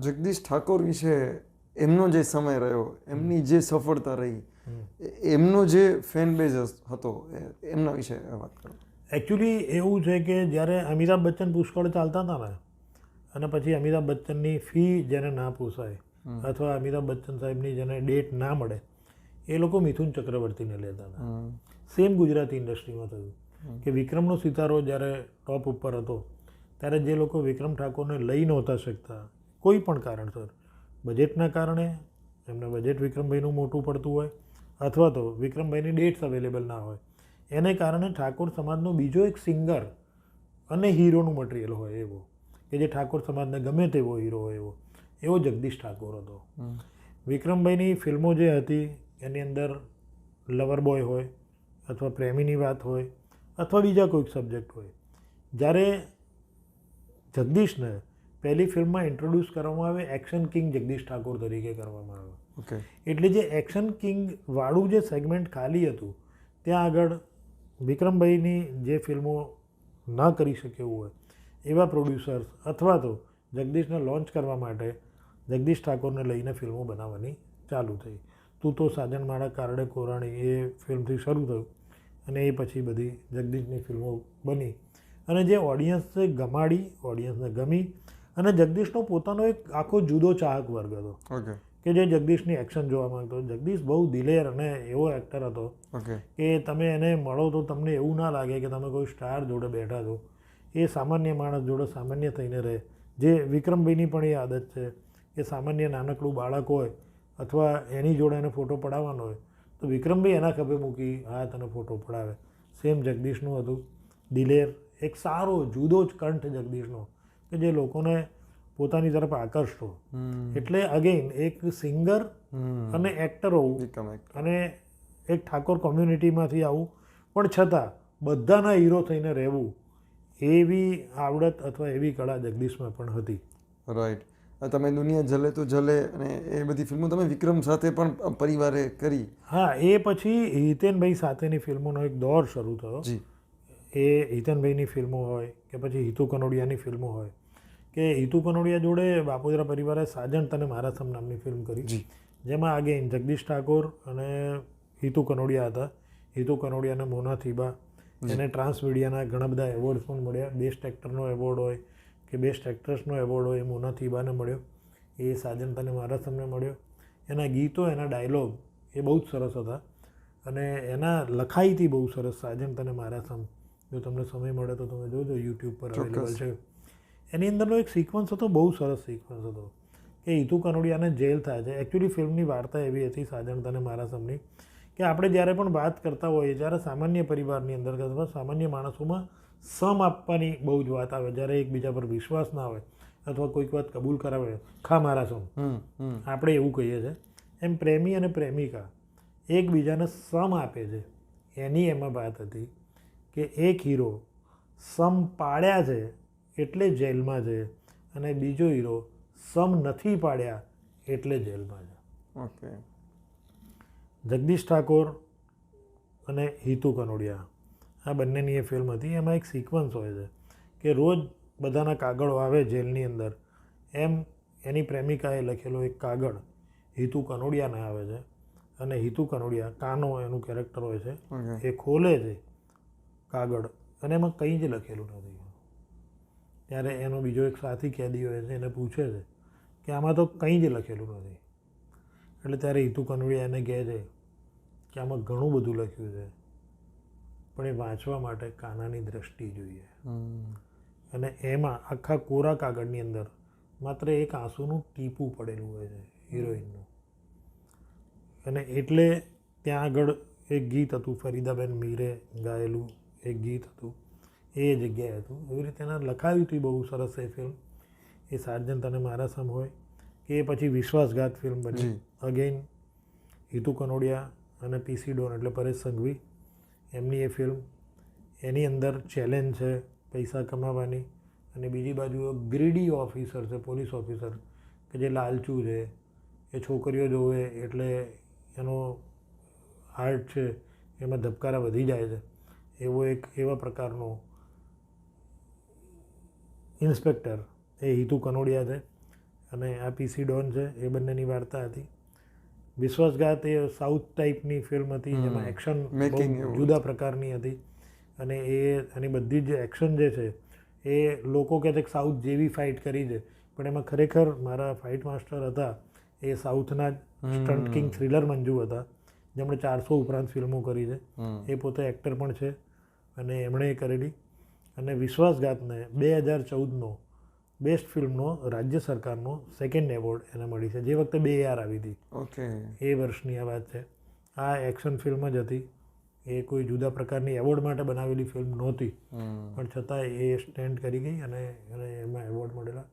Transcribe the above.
જગદીશ ઠાકોર વિશે એમનો જે સમય રહ્યો એમની જે સફળતા રહી એમનો જે ફેન બેઝ હતો એમના વિશે વાત કરો. એકચ્યુઅલી એવું છે કે જ્યારે અમિતાભ બચ્ચન પુષ્કળ ચાલતા હતા ને અને પછી અમિતાભ બચ્ચનની ફી જેને ના પોસાય અથવા અમિતાભ બચ્ચન સાહેબની જેને ડેટ ના મળે એ લોકો મિથુન ચક્રવર્તીને લેતા હતા. સેમ ગુજરાતી ઇન્ડસ્ટ્રીમાં થયું. કે વિક્રમનો સિતારો જ્યારે ટોપ ઉપર હતો ત્યારે જે લોકો વિક્રમ ઠાકોરને લઈ નહોતા શકતા કોઈ પણ કારણસર. બજેટના કારણે એમને બજેટ વિક્રમભાઈનું મોટું પડતું હોય અથવા તો વિક્રમભાઈની ડેટ્સ અવેલેબલ ના હોય. એને કારણે ઠાકોર સમાજનો બીજો એક સિંગર અને હીરોનું મટીરિયલ હોય એવો. કે જે ઠાકોર સમાજને ગમે તેવો હીરો હોય એવો. એવો જગદીશ ઠાકોર હતો. વિક્રમભાઈની ફિલ્મો જે હતી એની અંદર લવર બોય હોય અથવા પ્રેમીની વાત હોય અથવા બીજા કોઈક સબ્જેક્ટ હોય. જ્યારે જગદીશને પહેલી ફિલ્મમાં ઇન્ટ્રોડ્યુસ કરવામાં આવે એક્શન કિંગ જગદીશ ઠાકોર તરીકે કરવામાં આવે. ઓકે એટલે જે એક્શન કિંગ વાળું જે સેગમેન્ટ ખાલી હતું ત્યાં આગળ વિક્રમભાઈની જે ફિલ્મો ન કરી શકે એવું હોય એવા પ્રોડ્યુસર્સ અથવા તો જગદીશને લોન્ચ કરવા માટે જગદીશ ઠાકોરને લઈને ફિલ્મો બનાવવાની ચાલુ થઈ. તું તો સાજણમાળા કારડે કોરાણી એ ફિલ્મથી શરૂ થયું અને એ પછી બધી જગદીશની ફિલ્મો બની. અને જે ઓડિયન્સ ગમાડી ઓડિયન્સને ગમી અને જગદીશનો પોતાનો એક આખો જુદો ચાહક વર્ગ હતો. કે જે જગદીશની એક્શન જોવા માંગતો જગદીશ બહુ દિલેર અને એવો એક્ટર હતો કે તમે એને મળો તો તમને એવું ના લાગે કે તમે કોઈ સ્ટાર જોડે બેઠા છો. એ સામાન્ય માણસ જોડે સામાન્ય થઈને રહે. જે વિક્રમભાઈની પણ એ આદત છે કે સામાન્ય નાનકડું બાળક હોય અથવા એની જોડે એને ફોટો પડાવવાનો હોય તો વિક્રમભાઈ એના ખભે મૂકી હા તને ફોટો પડાવે. સેમ જગદીશનું હતું. દિલેર એક સારો જુદો જ કંઠ જગદીશનો. કે જે લોકોને પોતાની તરફ આકર્ષતો. એટલે અગેન એક સિંગર અને એક્ટર હોવું અને એક ઠાકોર કોમ્યુનિટીમાંથી આવું. પણ છતાં બધાના હીરો થઈને રહેવું એવી આવડત અથવા એવી કળા જગદીશમાં પણ હતી. રાઈટ તમે દુનિયા જલે તો જલે અને એ બધી ફિલ્મો તમે વિક્રમ સાથે પણ પરિવારે કરી. હા એ પછી હિતેનભાઈ સાથેની ફિલ્મોનો એક દોર શરૂ થયો. એ હિતેનભાઈની ફિલ્મો હોય કે પછી હિતુ કનોડિયાની ફિલ્મો હોય. કે હિતુ કનોડિયા જોડે બાપુદરા પરિવારે સાજણ તને મારા સમ નામની ફિલ્મ કરી. જેમાં આગેન જગદીશ ઠાકોર અને હિતુ કનોડિયા હતા. હિતુ કનોડિયાને મોના થીબા. એને ટ્રાન્સ મીડિયાના ઘણા બધા એવોર્ડ્સ પણ મળ્યા. બેસ્ટ એક્ટરનો એવોર્ડ હોય કે બેસ્ટ એક્ટ્રેસનો એવોર્ડ હોય એ મોના થીબાને મળ્યો. એ સાજન તને મારા સમને મળ્યો. એના ગીતો એના ડાયલોગ એ બહુ જ સરસ હતા. અને એના લખાઈથી બહુ સરસ સાજન તને મારા સમ. જો તમને સમય મળે તો તમે જોજો યુટ્યુબ પર અવેલેબલ છે. એની અંદરનો એક સિક્વન્સ હતો બહુ સરસ સિક્વન્સ હતો. કે હિતુ કનોડિયાને જેલ થાય છે. એકચ્યુઅલી ફિલ્મની વાર્તા એવી હતી સાજણ તને મારા સમની કે આપણે જ્યારે પણ વાત કરતા હોઈએ જ્યારે સામાન્ય પરિવારની અંદર અથવા સામાન્ય માણસોમાં સમ આપવાની બહુ જ વાત આવે જ્યારે એકબીજા પર વિશ્વાસ ના હોય અથવા કોઈક વાત કબૂલ કરાવે ખા મારા સમ. આપણે એવું કહીએ છીએ એમ પ્રેમી અને પ્રેમિકા એકબીજાને સમ આપે છે. એની એમાં વાત હતી કે એક હીરો સમ પાડ્યા છે એટલે જેલમાં છે અને બીજો હીરો સમ નથી પાડ્યા એટલે જેલમાં છે ઓકે. જગદીશ ઠાકોર અને હિતુ કનોડિયા. આ બંનેની એ ફિલ્મ હતી. એમાં એક સિક્વન્સ હોય છે કે રોજ બધાના કાગળો આવે જેલની અંદર. એમ એની પ્રેમિકાએ લખેલો એક કાગળ હિતુ કનોડિયાને આવે છે. અને હિતુ કનોડિયા કાનો એનું કેરેક્ટર હોય છે એ ખોલે છે કાગળ. અને એમાં કંઈ જ લખેલું નથી. ત્યારે એનો બીજો એક સાથી કેદી હોય છે એને પૂછે છે કે આમાં તો કંઈ જ લખેલું નથી. એટલે ત્યારે હિતુ કનોડિયા એને કહે છે કે આમાં ઘણું બધું લખ્યું છે પણ એ વાંચવા માટે કાનાની દ્રષ્ટિ જોઈએ. અને એમાં આખા કોરા કાગળની અંદર માત્ર એક આંસુનું ટીપું પડેલું હોય છે હિરોઈનનું. અને એટલે ત્યાં આગળ એક ગીત હતું ફરીદાબેન મીરે ગાયેલું એક ગીત હતું. એ જગ્યાએ હતું. એવી રીતે એના લખાવી હતું બહુ સરસ એ ફિલ્મ એ સાર્જન તને મારા સમ હોય. કે પછી વિશ્વાસઘાત ફિલ્મ બની. અગેઇન અગેન હિતુ કનોડિયા અને પીસી ડોન એટલે પરેશ સંઘવી. એમની એ ફિલ્મ એની અંદર ચેલેન્જ છે પૈસા કમાવાની. અને બીજી બાજુ ગ્રીડી ઓફિસર છે પોલીસ ઓફિસર કે જે લાલચુ છે. એ છોકરીઓ જોવે એટલે એનો હાર્ટ છે એમાં ધબકારા વધી જાય છે. એવો એક એવા પ્રકારનો ઇન્સ્પેક્ટર એ હિતુ કનોડિયા છે અને આ પીસી ડોન છે એ બંનેની વાર્તા હતી. વિશ્વાસઘાત એ સાઉથ ટાઈપની ફિલ્મ હતી જેમાં એક્શન. જુદા પ્રકારની હતી અને એ આની બધી જ એક્શન જે છે એ લોકો કહે છે કે સાઉથ જેવી ફાઇટ કરી છે પણ એમાં ખરેખર મારા ફાઇટ માસ્ટર હતા એ સાઉથના જ સ્ટન્ટ કિંગ થ્રિલર મંજુ હતા જેમણે ચારસો ઉપરાંત ફિલ્મો કરી છે. એ પોતે એક્ટર પણ છે અને એમણે એ કરેલી. અને વિશ્વાસઘાતને બે હજાર ચૌદનો બેસ્ટ ફિલ્મનો રાજ્ય સરકારનો સેકન્ડ એવોર્ડ એને મળી છે. જે વખતે બે આર આવી હતી. ઓકે. એ વર્ષની આ વાત છે. આ એક્શન ફિલ્મ જ હતી. એ કોઈ જુદા પ્રકારની એવોર્ડ માટે બનાવેલી ફિલ્મ નહોતી. પણ છતાં એ સ્ટેન્ડ કરી ગઈ અને એને એમાં એવોર્ડ મળેલા.